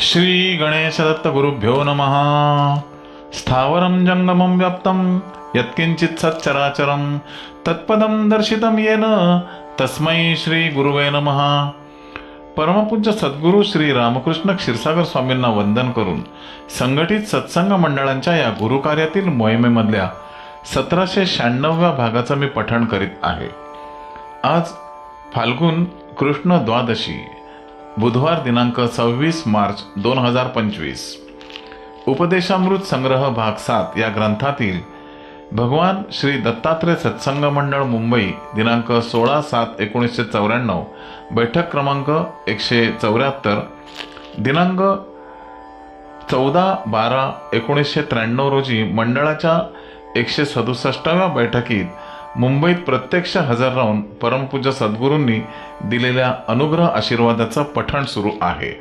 श्री गणेशदत्तगुरुभ्यो नमः। स्थावरं जङ्गमं व्याप्तं यत्किञ्चित् सच्चराचरं तत्पदं दर्शितं येन तस्मै श्री गुरुवे नमः। परमपूज्य सद्गुरू श्री रामकृष्ण क्षीरसागर स्वामींना वंदन करून संघटित सत्संग मंडळांच्या या गुरुकार्यातील मोहिमेमधल्या सतराशे शहाण्णव्या भागाचं मी पठण करीत आहे. आज फाल्गुन कृष्ण द्वादशी. बुधवार दिनांक सव्वीस मार्च दोन हजार पंचवीस. उपदेशामृत संग्रह भाग सात या ग्रंथातील भगवान श्री दत्तात्रय सत्संग मंडळ मुंबई दिनांक सोळा सात एकोणीसशे चौऱ्याण्णव बैठक क्रमांक एकशे चौऱ्याहत्तर दिनांक चौदा बारा एकोणीसशे त्र्याण्णव रोजी मंडळाच्या एकशे सदुसष्टाव्या बैठकीत मुंबईत प्रत्यक्ष हजर राहून परमपूज्य सद्गुरूंनी दिलेल्या अनुग्रह आशीर्वादाचं पठण सुरू आहे.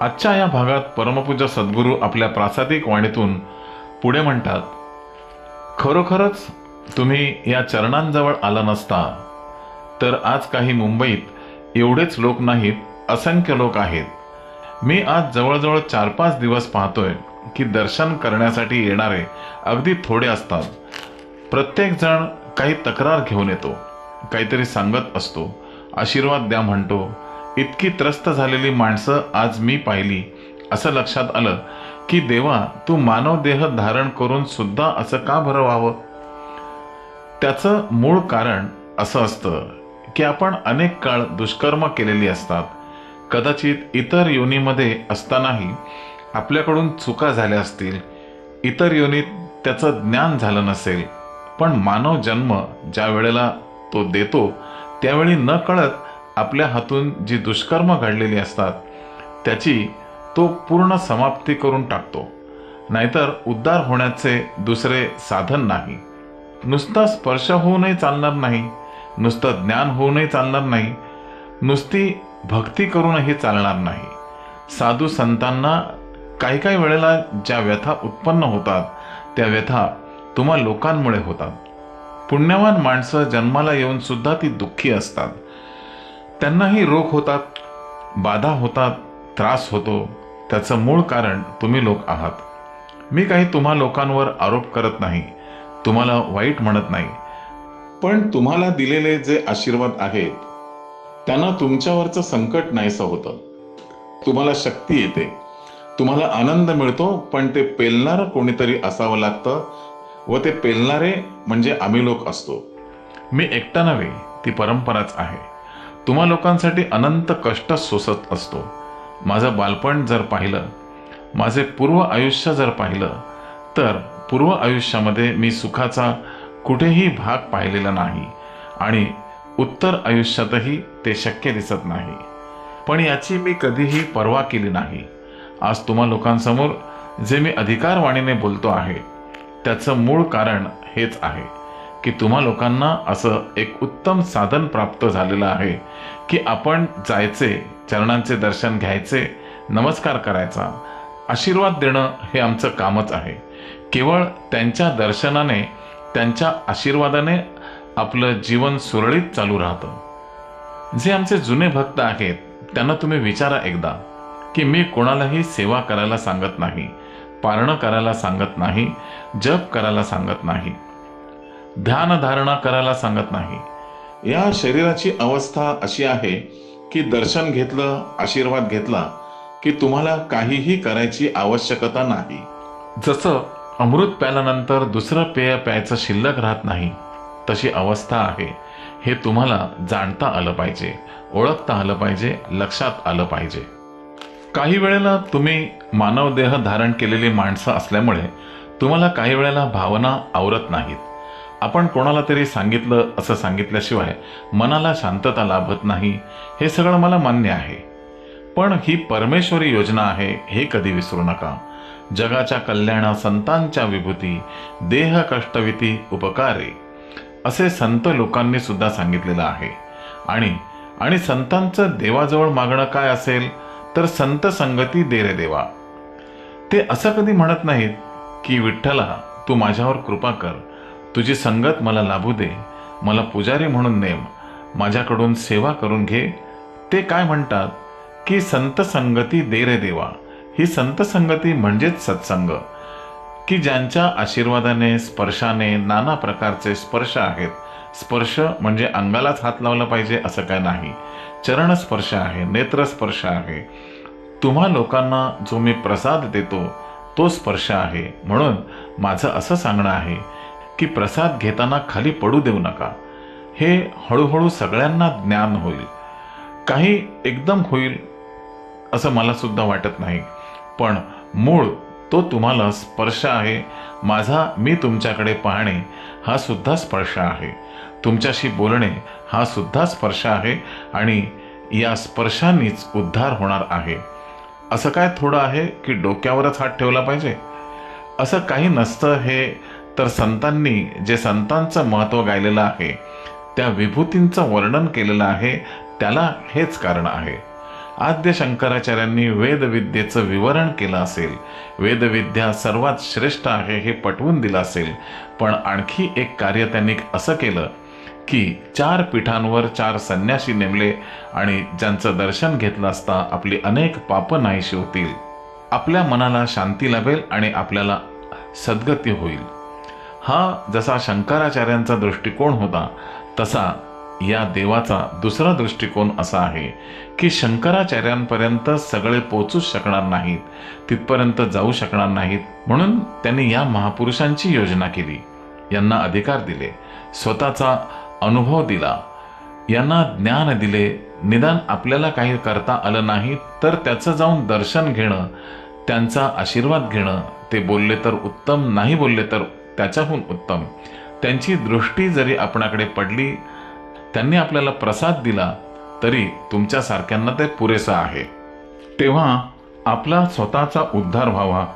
आजच्या या भागात परमपूज्य सद्गुरू आपल्या प्रासादिक वाणीतून पुढे म्हणतात खरोखरच तुम्ही या चरणांजवळ आला नसता तर आज काही मुंबईत एवढेच लोक नाहीत असंख्य लोक आहेत. मी आज जवळजवळ चार पाच दिवस पाहतोय की दर्शन करण्यासाठी येणारे अगदी थोडे असतात. प्रत्येक जण काही तक्रार घेऊन येतो काहीतरी सांगत असतो आशीर्वाद द्या म्हणतो इतकी त्रस्त झालेली माणसं आज मी पाहिली असं लक्षात आलं की देवा तू मानव देह धारण करून सुद्धा असं का बरं व्हावं? त्याचं मूळ कारण असं असतं की आपण अनेक काळ दुष्कर्म केलेली असतात. कदाचित इतर योनीमध्ये असतानाही आपल्याकडून चुका झाल्या असतील इतर योनीत त्याचं ज्ञान झालं नसेल पण मानव जन्म ज्या वेळेला तो देतो त्यावेळी न कळत आपल्या हातून जी दुष्कर्म घडलेली असतात त्याची तो पूर्ण समाप्ती करून टाकतो. नाहीतर उद्धार होण्याचे दुसरे साधन नाही. नुसता स्पर्श होऊनही चालणार नाही नुसतं ज्ञान होऊनही चालणार नाही नुसती भक्ती करूनही चालणार नाही. साधू संतांना काही काही वेळेला ज्या व्यथा उत्पन्न होतात त्या व्यथा तुम्हा लोकांमुळे होतात. पुण्यवान माणसं जन्माला येऊन सुद्धा ती दुःखी असतात. त्यांनाही रोग होतात बाधा होतात त्रास होतो. त्याचं मूळ कारण तुम्ही लोक आहात. मी काही तुम्हा लोकांवर आरोप करत नाही तुम्हाला वाईट म्हणत नाही. पण तुम्हाला दिलेले जे आशीर्वाद आहेत त्यांना तुमच्यावरचं संकट नाहीसं होतं. तुम्हाला शक्ती येते. तुम्हाला आनंद मिळतो पण ते पेलणारं कोणीतरी असावं लागतं व ते पेलणारे म्हणजे आम्ही लोक असतो. मी एकटा नव्हे ती परंपराच आहे. तुम्हा लोकांसाठी अनंत कष्ट सोसत असतो. माझं बालपण जर पाहिलं माझे पूर्व आयुष्य जर पाहिलं तर पूर्व आयुष्यामध्ये मी सुखाचा कुठेही भाग पाहिलेला नाही आणि उत्तर आयुष्यातही ते शक्य दिसत नाही. पण याची मी कधीही पर्वा केली नाही. आज तुम्हा लोकांसमोर जे मी अधिकारवाणीने बोलतो आहे त्याचं मूळ कारण हेच आहे की तुम्हा लोकांना असं एक उत्तम साधन प्राप्त झालेलं आहे की आपण जायचे चरणांचे दर्शन घ्यायचे नमस्कार करायचा आशीर्वाद देणं हे आमचं कामच आहे. केवळ त्यांच्या दर्शनाने त्यांच्या आशीर्वादाने आपलं जीवन सुरळीत चालू राहतं. जे आमचे जुने भक्त आहेत त्यांना तुम्ही विचारा एकदा की मी कोणालाही सेवा करायला सांगत नाही. पारणं करायला सांगत नाही जप करायला सांगत नाही ध्यानधारणा करायला सांगत नाही. या शरीराची अवस्था अशी आहे की दर्शन घेतलं आशीर्वाद घेतला की तुम्हाला काहीही करायची आवश्यकता नाही. जसं अमृत प्याल्यानंतर दुसरं पेय प्यायचं शिल्लक राहत नाही तशी अवस्था आहे. हे तुम्हाला जाणता आलं पाहिजे ओळखता आलं पाहिजे लक्षात आलं पाहिजे. काही वेळेला तुम्ही मानव देह धारण केलेली माणसं असल्यामुळे तुम्हाला काही वेळेला भावना आवरत नाहीत. आपण कोणाला तरी सांगितलं असं सांगितल्याशिवाय मनाला शांतता लाभत नाही हे सगळं मला मान्य आहे. पण ही परमेश्वरी योजना आहे हे कधी विसरू नका. जगाच्या कल्याणा संतांच्या विभूती देह कष्टविती उपकारे असे संत लोकांनी सुद्धा सांगितलेलं आहे. आणि आणि संतांचं देवाजवळ मागणं काय असेल? तर संत संगती दे रे देवा. ते असं कधी म्हणत नाहीत की विठ्ठला तू माझ्यावर कृपा कर. तुझी संगत मला लाभू दे. मला पुजारी म्हणून नेम. माझ्याकडून सेवा करून घे. ते काय म्हणतात? की संत संगती दे रे देवा. ही संत संगती म्हणजेच सत्संग. की ज्यांच्या आशीर्वादाने स्पर्शाने नाना प्रकारचे स्पर्श आहेत स्पर्श म्हणजे अंगालाच हात लावला पाहिजे असं काय नाही. चरणस्पर्श आहे नेत्रस्पर्श आहे. तुम्हा लोकांना जो मी प्रसाद देतो तो स्पर्श आहे. म्हणून माझं असं सांगणं आहे की प्रसाद घेताना खाली पडू देऊ नका. हे हळूहळू सगळ्यांना ज्ञान होईल. काही एकदम होईल असं मला सुद्धा वाटत नाही. पण मूळ तो तुम्हाला स्पर्श आहे. माझा मी तुमच्याकडे पाहणे हा सुद्धा स्पर्श आहे. तुमच्याशी बोलणे हा सुद्धा स्पर्श आहे आणि या स्पर्शांनीच उद्धार होणार आहे. असं काय थोडं आहे की डोक्यावरच हात ठेवला पाहिजे? असं काही नसतं हे तर संतांनी जे संतांचं महत्त्व गायलेलं आहे त्या विभूतींचं वर्णन केलेलं आहे त्याला हेच कारण आहे. आद्य शंकराचार्यांनी वेदविद्येचं विवरण केलं असेल. वेदविद्या सर्वात श्रेष्ठ आहे हे पटवून दिलं असेल. पण आणखी एक कार्य त्यांनी असं केलं की चार पीठांवर चार संन्यासी नेमले आणि ज्यांचं दर्शन घेतलं असता आपली अनेक पापं नाहीशी होतील. आपल्या मनाला शांती लाभेल आणि आपल्याला सद्गती होईल. हा जसा शंकराचार्यांचा दृष्टिकोन होता तसा या देवाचा दुसरा दृष्टिकोन असा आहे की शंकराचार्यांपर्यंत सगळे पोचूच शकणार नाहीत तिथपर्यंत जाऊ शकणार नाहीत म्हणून त्यांनी या महापुरुषांची योजना केली. यांना अधिकार दिले स्वतःचा अनुभव दिला. यांना ज्ञान दिले निदान आपल्याला काही करता आलं नाही तर त्याचं जाऊन दर्शन घेणं त्यांचा आशीर्वाद घेणं ते बोलले तर उत्तम नाही बोलले तर त्याच्याहून उत्तम. त्यांची दृष्टी जरी आपणाकडे पडली त्यांनी आपल्याला प्रसाद दिला तरी तुमच्यासारख्यांना ते पुरेसं आहे. तेव्हा आपला स्वतःचा उद्धार व्हावा.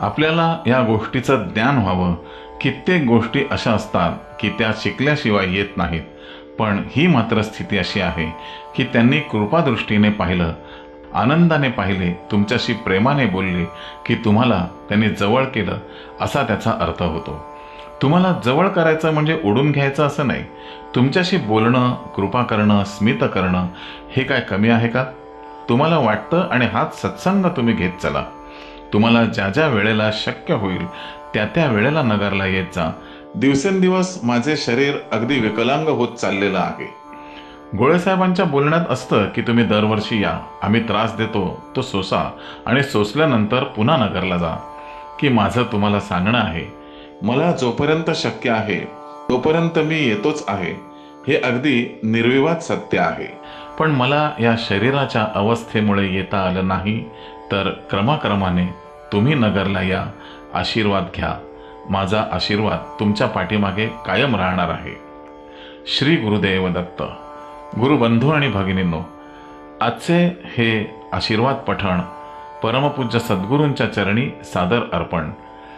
आपल्याला या गोष्टीचं ज्ञान व्हावं. कित्येक गोष्टी अशा असतात की त्या शिकल्याशिवाय येत नाहीत. पण ही मात्र स्थिती अशी आहे की त्यांनी कृपादृष्टीने पाहिलं आनंदाने पाहिले तुमच्याशी प्रेमाने बोलले की तुम्हाला त्यांनी जवळ केलं असा त्याचा अर्थ होतो. तुम्हाला जवळ करायचं म्हणजे ओढून घ्यायचं असं नाही. तुमच्याशी बोलणं कृपा करणं स्मित करणं हे काय कमी आहे का? तुम्हाला वाटतं आणि हाच सत्संग तुम्ही घेत चला. तुम्हाला ज्या ज्या वेळेला शक्य होईल त्या त्या वेळेला नगरला येत जा. दिवसेंदिवस माझे शरीर अगदी विकलांग होत चाललेलं आहे. गोळेसाहेबांच्या बोलण्यात असतं की तुम्ही दरवर्षी या. आम्ही त्रास देतो तो सोसा आणि सोसल्यानंतर पुन्हा नगरला जा. की माझं तुम्हाला सांगणं आहे. मला जोपर्यंत शक्य आहे तोपर्यंत मी येतोच आहे. हे अगदी निर्विवाद सत्य आहे. पण मला या शरीराच्या अवस्थेमुळे येता आलं नाही तर क्रमाक्रमाने तुम्ही नगरला या. आशीर्वाद घ्या. माझा आशीर्वाद तुमच्या पाठीमागे कायम राहणार आहे. श्री गुरुदेव दत्त गुरुबंधू आणि भगिनींनो आजचे हे आशीर्वाद पठण परमपूज्य सद्गुरूंच्या चरणी सादर अर्पण.